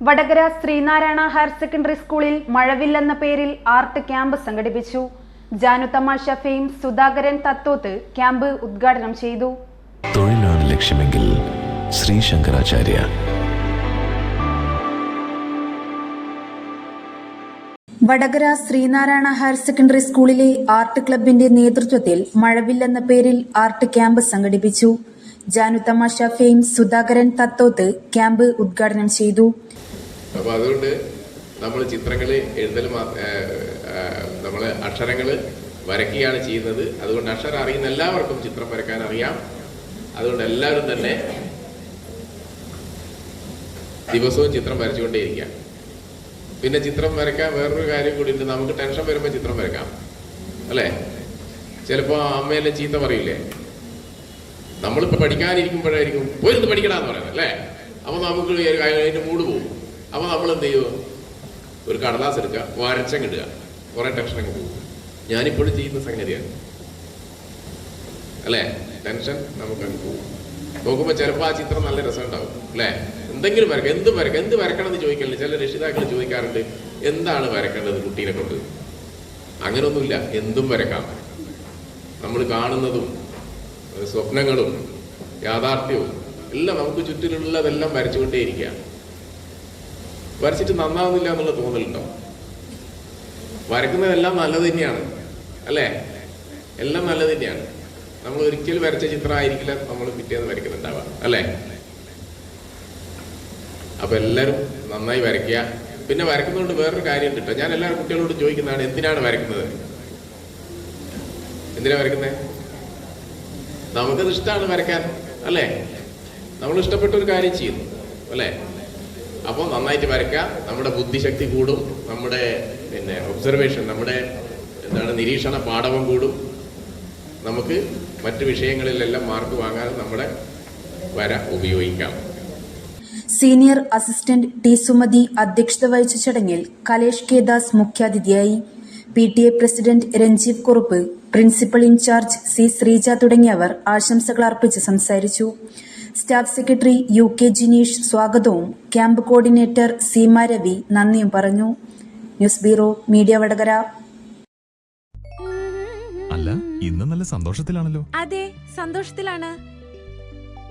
Vadakara Sreenarayana higher secondary സ്കൂളിൽ മഴവില്ലെന്ന പേരിൽ art camp സംഘടിപ്പിച്ചു. ജാനു തമാശ ഫെയിം സുധാകരൻ തത്തോത്ത് ക്യാമ്പ് ഉദ്ഘാടനം ചെയ്തു. തൊഴിലാണ് ലക്ഷ്യമെങ്കിൽ ശ്രീ ശങ്കരാചാര്യ. വടകര ശ്രീനാരായണ ഹയർ സെക്കൻഡറി സ്കൂളിലെ ആർട്ട് ക്ലബിന്റെ നേതൃത്വത്തിൽ മഴവില്ലെന്ന പേരിൽ ആർട്ട് ക്യാമ്പ് സംഘടിപ്പിച്ചു. ജാനു തമാശ ഫെയിം സുധാകരൻ തത്തോത്ത് ക്യാമ്പ് ഉദ്ഘാടനം ചെയ്തു. അപ്പോൾ അതുകൊണ്ട് നമ്മൾ ചിത്രങ്ങൾ എഴുതൽ നമ്മൾ അക്ഷരങ്ങൾ വരയ്ക്കുകയാണ് ചെയ്യുന്നത്. അതുകൊണ്ട് അക്ഷരം അറിയുന്ന എല്ലാവർക്കും ചിത്രം വരയ്ക്കാൻ അറിയാം. അതുകൊണ്ട് എല്ലാവരും തന്നെ ദിവസവും ചിത്രം വരച്ചുകൊണ്ടേയിരിക്കാം. പിന്നെ ചിത്രം വരയ്ക്കാൻ വേറൊരു കാര്യം കൂടി ഉണ്ട് നമുക്ക് ടെൻഷൻ വരുമ്പോൾ ചിത്രം വരയ്ക്കാം. അല്ലേ? ചിലപ്പോൾ അമ്മയെല്ലാം ചീത്ത പറയില്ലേ നമ്മളിപ്പോൾ പഠിക്കാനിരിക്കുമ്പോഴായിരിക്കും പോയിരുന്ന് പഠിക്കണമെന്ന് പറയുന്നത് അല്ലേ? അപ്പോൾ നമുക്ക് അതിന്റെ മൂട് പോകും അപ്പോൾ നമ്മൾ എന്ത് ചെയ്യും? ഒരു കടലാസ് എടുക്കുക വരച്ചങ്ങിടുക കുറേ ടെൻഷൻ അങ്ങ് പോകും. ഞാനിപ്പോഴും ചെയ്യുന്ന സംഗതിയാണ് അല്ലേ? ടെൻഷൻ നമുക്ക് അങ്ങ് പോകും. നോക്കുമ്പോൾ ചിലപ്പോൾ ആ ചിത്രം നല്ല രസം ഉണ്ടാവും അല്ലേ? എന്തെങ്കിലും വരക്കാം എന്ത് വരക്കാം എന്ത് വരക്കണം എന്ന് ചോദിക്കലുണ്ട്? ചില രക്ഷിതാക്കൾ ചോദിക്കാറുണ്ട് എന്താണ് വരക്കേണ്ടത് കുട്ടീനെ കൊണ്ട് അങ്ങനെയൊന്നുമില്ല എന്തും വരക്കാം നമ്മൾ കാണുന്നതും സ്വപ്നങ്ങളും യാഥാർത്ഥ്യവും എല്ലാം നമുക്ക് ചുറ്റിലുള്ളതെല്ലാം വരച്ചുകൊണ്ടേയിരിക്കുക വരച്ചിട്ട് നന്നാവുന്നില്ല എന്നുള്ള തോന്നലുണ്ടോ? വരക്കുന്നതെല്ലാം നല്ലത് തന്നെയാണ് അല്ലേ? എല്ലാം നല്ലത് തന്നെയാണ്. നമ്മൾ ഒരിക്കലും വരച്ച ചിത്രമായിരിക്കില്ല നമ്മൾ പിറ്റേന്ന് വരയ്ക്കുന്നുണ്ടാവുക അല്ലേ? അപ്പൊ എല്ലാവരും നന്നായി വരയ്ക്കുക. പിന്നെ വരക്കുന്നതുകൊണ്ട് വേറൊരു കാര്യം കിട്ടുക ഞാൻ എല്ലാ കുട്ടികളോടും ചോദിക്കുന്നതാണ് എന്തിനാണ് വരക്കുന്നത് എന്തിനാണ് വരയ്ക്കുന്നത് നമുക്കത് ഇഷ്ടമാണ് വരയ്ക്കാൻ അല്ലേ? നമ്മൾ ഇഷ്ടപ്പെട്ട ഒരു കാര്യം ചെയ്യുന്നു അല്ലേ? അപ്പോൾ നന്നായിട്ട് വരയ്ക്കാം നമ്മുടെ ബുദ്ധിശക്തി കൂടും. നമ്മുടെ പിന്നെ ഒബ്സർവേഷൻ നമ്മുടെ എന്താണ് നിരീക്ഷണ പാഠവും കൂടും. നമുക്ക് മറ്റ് വിഷയങ്ങളിലെല്ലാം മാർക്ക് വാങ്ങാൻ നമ്മുടെ വര ഉപയോഗിക്കാം. സീനിയർ അസിസ്റ്റന്റ് ടി സുമതി അധ്യക്ഷത വഹിച്ച ചടങ്ങിൽ കലേഷ് കെ ദാസ് മുഖ്യാതിഥിയായി P T A president Ranjeev Kurup principal incharge C Sreeja തുടങ്ങിയവർ ആശംസകൾ അർപ്പിച്ച് സംസാരിച്ചു. Staff secretary U K Jineesh സ്വാഗതവും ക്യാമ്പ് കോർഡിനേറ്റർ സീമ രവി നന്ദിയും പറഞ്ഞു. News bureau media Vadakara. അല്ല ഇന്ന് നല്ല സന്തോഷത്തിലാണല്ലോ. അതെ സന്തോഷത്തിലാണ്.